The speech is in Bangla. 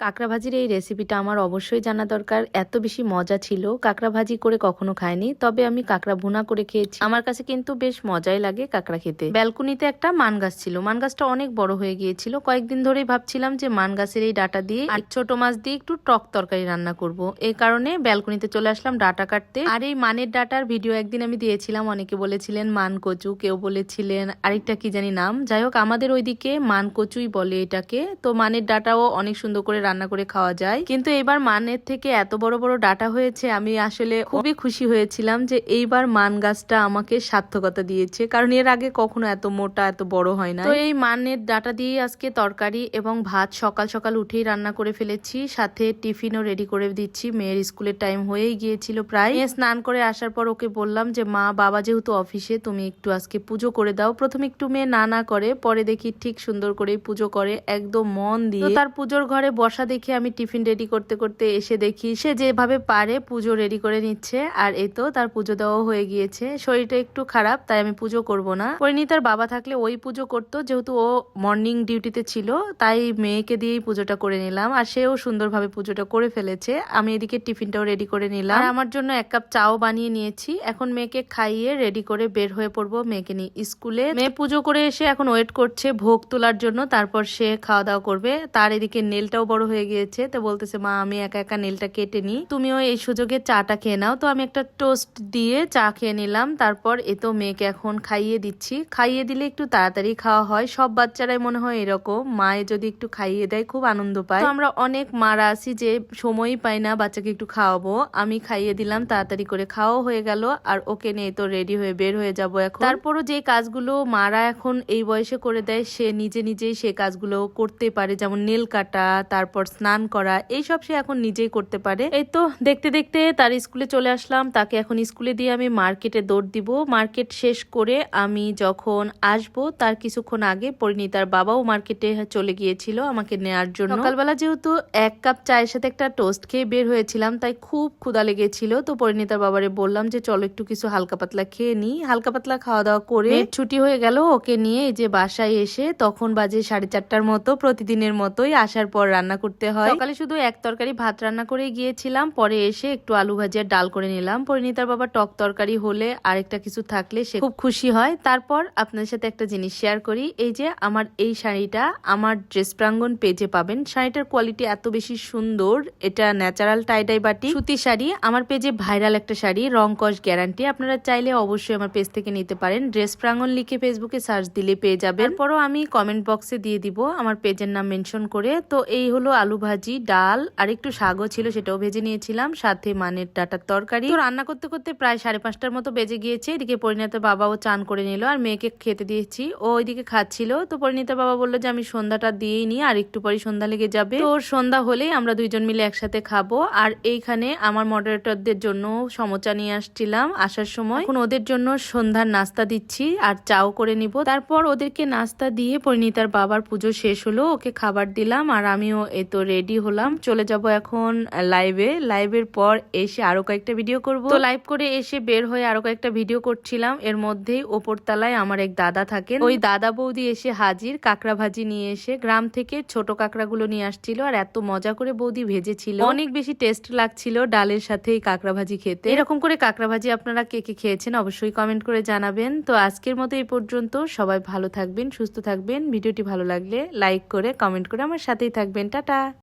কাঁকড়া ভাজির এই রেসিপিটা আমার অবশ্যই জানা দরকার। এত বেশি মজা ছিল। কাঁকড়া ভাজি করে কখনো খাইনি, তবে আমি কাঁকড়া ভুনা করে খেয়েছি। আমার কাছে কিন্তু বেশ মজাই লাগে কাঁকড়া খেতে। ব্যালকনিতে একটা মান গাছ ছিল। মান গাছটা অনেক বড় হয়ে গিয়েছিল। কয়েকদিন ধরেই ভাবছিলাম যে মান গাছের এই ডাটা দিয়ে আর ছোট মাছ দিয়ে একটু টক তরকারি রান্না করব। এই কারণে ব্যালকনিতে চলে আসলাম ডাটা কাটতে। আর এই মানের ডাটার ভিডিও একদিন আমি দিয়েছিলাম। অনেকে বলেছিলেন মান কচু কেউ বলেছিলেন আরেকটা কি জানি নাম। যাই হোক, আমাদের ওইদিকে মান কচুই বলে এটাকে। তো মানের ডাটাও অনেক সুন্দর করে রান্না করে খাওয়া যায়। কিন্তু এবার মানের থেকে এত বড় বড় ডাটা হয়েছে, আমি আসলে খুবই খুশি হয়েছিলাম যে এইবার মান গাছটা আমাকে সার্থকতা দিয়েছে। কারণ এর আগে কখনো এত মোটা, এত বড় হয় না তো এই মানের ডাটা দিয়ে আজকে তরকারি এবং ভাত সকাল সকাল উঠেই রান্না করে ফেলেছি। সাথে টিফিনও রেডি করে দিচ্ছি। মেয়ের স্কুলের টাইম হয়েই গিয়েছিল প্রায়। স্নান করে আসার পর ওকে বললাম যে, মা, বাবা যেহেতু অফিসে তুমি একটু আজকে পুজো করে দাও। প্রথমে একটু মেয়ে না না করে, পরে দেখি ঠিক সুন্দর করে পুজো করে, একদম মন দিয়ে। তার পুজোর ঘরে বসা দেখে আমি টিফিন রেডি করতে করতে এসে দেখি, সে যেভাবে পারে পুজো রেডি করে নিচ্ছে। আর এই তো তার পুজো দেওয়া হয়ে গিয়েছে। শরীরটা একটু খারাপ, তাই আমি পুজো করব না। পরিণীতার বাবা থাকলে ওই পুজো করতো, যেহেতু ও মর্নিং ডিউটিতে ছিল, তাই মেয়েকে দিয়েই পুজোটা করে নিলাম। আর সেও সুন্দরভাবে পুজোটা করে ফেলেছে। আমি এদিকে টিফিনটাও রেডি করে নিলাম। আমার জন্য এক কাপ চাও বানিয়ে নিয়েছি। এখন মেয়েকে খাইয়ে রেডি করে বের হয়ে পড়ব মেয়েকে নিয়ে স্কুলে। মেয়ে পুজো করে এসে এখন ওয়েট করছে ভোগ তোলার জন্য। তারপর সে খাওয়া দাওয়া করবে। তার এদিকে নেলটাও বড় হয়ে গিয়েছে। তো বলতেছে, মা, আমি একা একা নেলটা কেটে নিই। তুমিও এই সুযোগে চাটা খেয়ে নাও। তো আমি একটা টোস্ট দিয়ে চা খেয়ে নিলাম। তারপর এ তো মেয়েকে এখন খাইয়ে দিচ্ছি। খাইয়ে দিলে একটু তাড়াতাড়ি খাওয়া হয়। সব বাচ্চারাই মনে হয় এরকম। মায়ে যদি একটু খাইয়ে দেয়, খুব আনন্দ পায়। আমরা অনেক মারা আছি যে সময়ই পাই না বাচ্চাকে একটু খাওয়াবো। আমি খাইয়ে দিলাম, তাড়াতাড়ি করে খাওয়া হয়ে গেল। আর ওকে নিয়ে তো রেডি হয়ে বের হয়ে যাব এখন। তারপরও যে কাজগুলো মারা এখন এই বয়সে করে দেয়, সে নিজে নিজেই সে কাজগুলো করতে পারে। যেমন নেল কাটা, তারপর স্নান করা এইসব সে এখন নিজেই করতে পারে। এই তো দেখতে দেখতে তার স্কুলে চলে আসলাম। তাকে এখন স্কুলে দিয়ে আমি মার্কেটে দৌড় দিব। মার্কেট শেষ করে আমি যখন আসব তার কিছুক্ষণ আগে পরিণীতার বাবাও মার্কেটে চলে গিয়েছিল আমাকে নেয়ার জন্য। সকালবেলা যেহেতু এক কাপ চায়ের সাথে একটা টোস্ট খেয়ে বের হয়েছিলাম তাই খুব ক্ষুদা লেগেছিল। তো পরিণীতার বাবারে বললাম যে চলো একটু কিছু হালকা পাতলা খেয়ে নিই হালকা পাতলা খাওয়া দাওয়া করে ছুটি হয়ে গেল ওকে নিয়ে এই যে বাসায় এসে তখন বাজে সাড়ে চারটার মতো প্রতিদিনের মতোই আসার পর রান্না করতে হয়। সকালে শুধু এক তরকারি ভাত রান্না করে গিয়েছিলাম, পরে এসে একটু আলু ভাজি ডাল করে নিলাম। পরিণীতার বাবা টক তরকারি হলে আরেকটা কিছু থাকলে সে খুব খুশি হয়। তারপর আপনার সাথে একটা জিনিস শেয়ার করি, এই যে আমার এই শাড়িটা আমার ড্রেস প্রাঙ্গন পেজে পাবেন। শাড়িটার কোয়ালিটি এত বেশি সুন্দর, এটা ন্যাচারাল টাইডাই বাটি সুতি শাড়ি, আমার পেজে ভাইরাল একটা শাড়ি, রং কস গ্যারান্টি আপনারা চাইলে অবশ্যই আমার পেজ থেকে নিতে পারেন। ড্রেস প্রাঙ্গন লিখে ফেসবুকে সার্চ দিলে পেয়ে যাবেন। তারপরও আমি কমেন্ট বক্সে দিয়ে দিব, আমার পেজের নাম মেনশন করে। তো এই হলো আলু ভাজি, ডাল, আর একটু শাকও ছিল, সেটাও ভেজে নিয়েছিলাম। সাথে মানের ডাটার তরকারি। তো রান্না করতে করতে প্রায় সাড়ে পাঁচটার মতো বেজে গিয়েছে। এদিকে পরিণত বাবাও চান করে নিল, আর মেয়েকে খেতে দিয়েছি। ও ওইদিকে খাচ্ছিল। তো পরিণীতা বাবা বলল যে, আমি সন্ধ্যাটা দিয়েই নি আর একটু পরে সন্ধ্যা লেগে যাবে। তো সন্ধ্যা হলেই আমরা দুইজন মিলে একসাথে খাব। আর এইখানে আমার মডারেটরদের জন্য সমোচা নিয়ে আসছিলাম আসার সময়। এখন ওদের জন্য সন্ধ্যার নাস্তা দিচ্ছি, আর চাও করে নিব। তারপর ওদেরকে নাস্তা দিয়ে পরিণীতার বাবার পুজো শেষ হলো, ওকে খাবার দিলাম, আর আমিও তো রেডি হলাম। চলে যাব এখন লাইভে লাইভের পর এসে আরও কয়েকটা ভিডিও করব। তো লাইভ করে এসে বের হয়ে আরও কয়েকটা ভিডিও করছিলাম। এর মধ্যেই ওপর তলায় আমার এক দাদা থাকেন। ওই দাদা বৌদি এসে হাজির, কাঁকড়া ভাজি নিয়ে এসে গ্রাম থেকে ছোট কাঁকড়াগুলো নিয়ে আসছিল। আর এত মজা করে বৌদি ভেজেছিল। অনেক বেশি টেস্ট লাগছিল ডালের সাথে এই কাঁকড়া ভাজি খেতে। এরকম করে কাঁকড়া ভাজি আপনারা কে কে খেয়েছেন অবশ্যই কমেন্ট করে জানাবেন। তো আজকের মতো এই পর্যন্ত। সবাই ভালো থাকবেন, সুস্থ থাকবেন। ভিডিওটি ভালো লাগলে লাইক করে কমেন্ট করে আমার সাথেই থাকবেন। টাটা! Dadah!